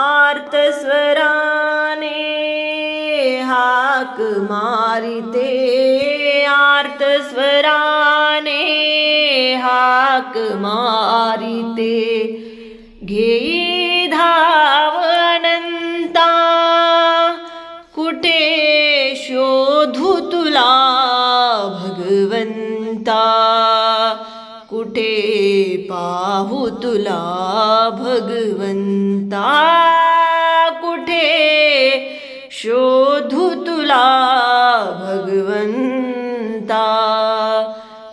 आर्तस्वराने हाक मारिते आर्तस्वराने हाक मारिते माे धावनन्ता शोधु तुला भगवन्ता कुटे पाहु तुला भगवन्ता तुला भगवंता.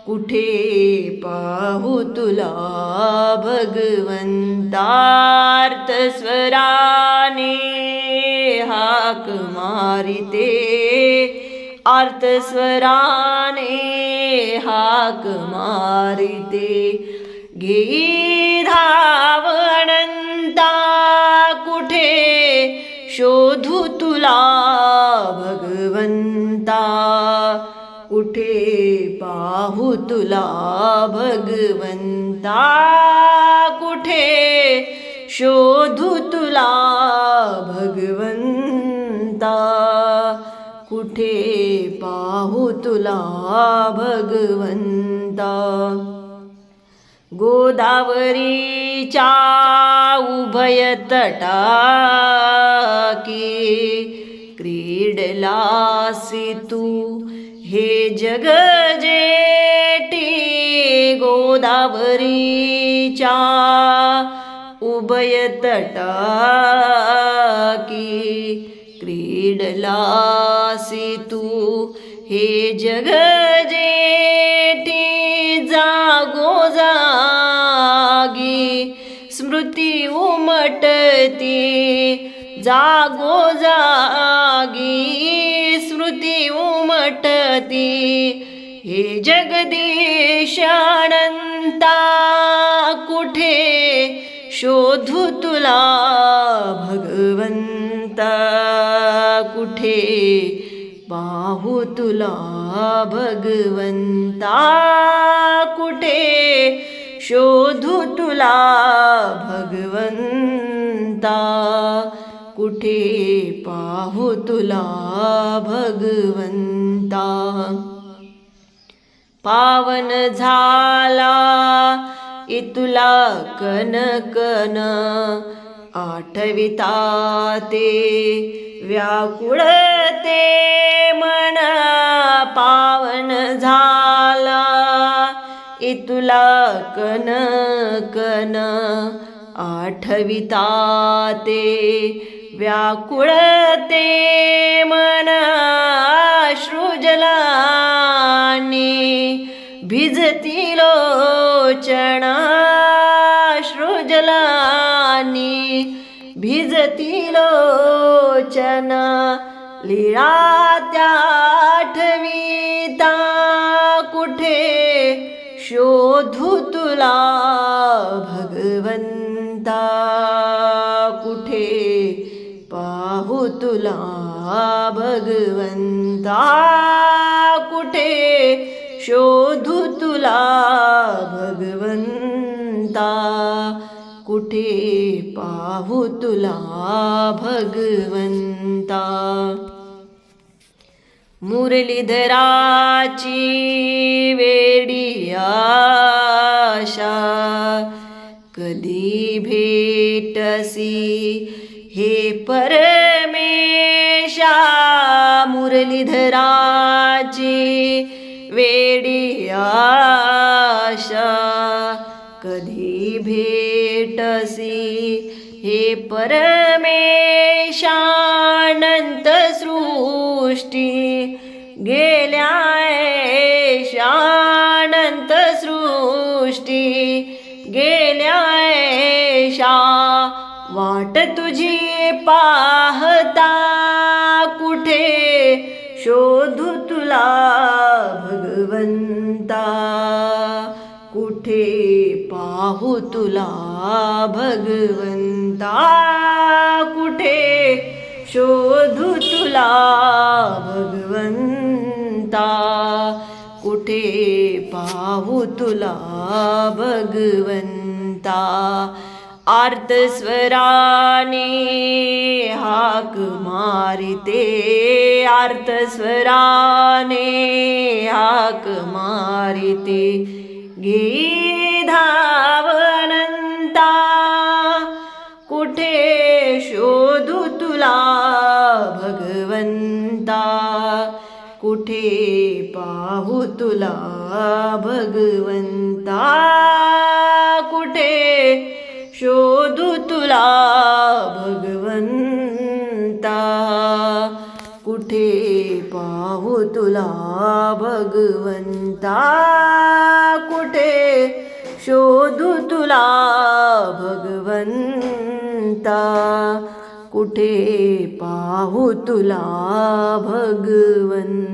कुठे पाहू तुला भगवंतार्थ स्वराने हाक मारिते. आर्त स्वराने हाक मारिते. घे धावणंता कुठे शोधू तुला भगवंता कुठे पाहू तुला भगवंता. कुठे शोधू तुला भगवंता. कुठे पाहू तुला भगवंता. गोदावरीच्या उभय तटाकी क्रीडलासी तू हे जग जेटी गोदावरीच्या उभय तटाकी क्रीडलासी तू हे जग जेठी जागो जागी स्मृती उमटती जागो जागी स्मृती उमटती. हे जगदीश अनंता कुठे? शोधू तुला भगवंता. कुठे? पाहू तुला भगवंता. कुठे? शोधू तुला भगवंता. कुठे पाहू तुला भगवंता? पावन झाला इतुला कनकन आठविता ते व्याकुळ ते मन पावन झाला इतुला कनकन आठविता ते व्याकुळ ते मन श्रुजलानी भिजती लोचना श्रुजलानी भिजती लोचना लिळा त्या कुठे शोधू तुला भगवंता? तुला भगवंता कुठे शोधू तुला भगवंता? कुठे पाहू तुला भगवंता? मुरलीधराची वेडी आशा कधी भेटसी हे परमेशा मुरलीधराची वेडी आशा. कधी भेटसी? हे परमेशानंत सृष्टी. गेल्या शानंत सृष्टी. गेल्या शा वाटत पाहता कुठे? शोधू तुला भगवंता. कुठे पाहू तुला भगवंता? कुठे शोधू तुला भगवंता? कुठे पाहू तुला भगवंता? आर्तस्वराने हाक मारिते आर्तस्वराने हाक मारिते गे धावनंता कुठे शोधू तुला भगवंता? कुठे पाहू तुला भगवंता? तुला भगवंता कुठे शोधू तुला भगवंता? कुठे पाहू तुला भगवंता?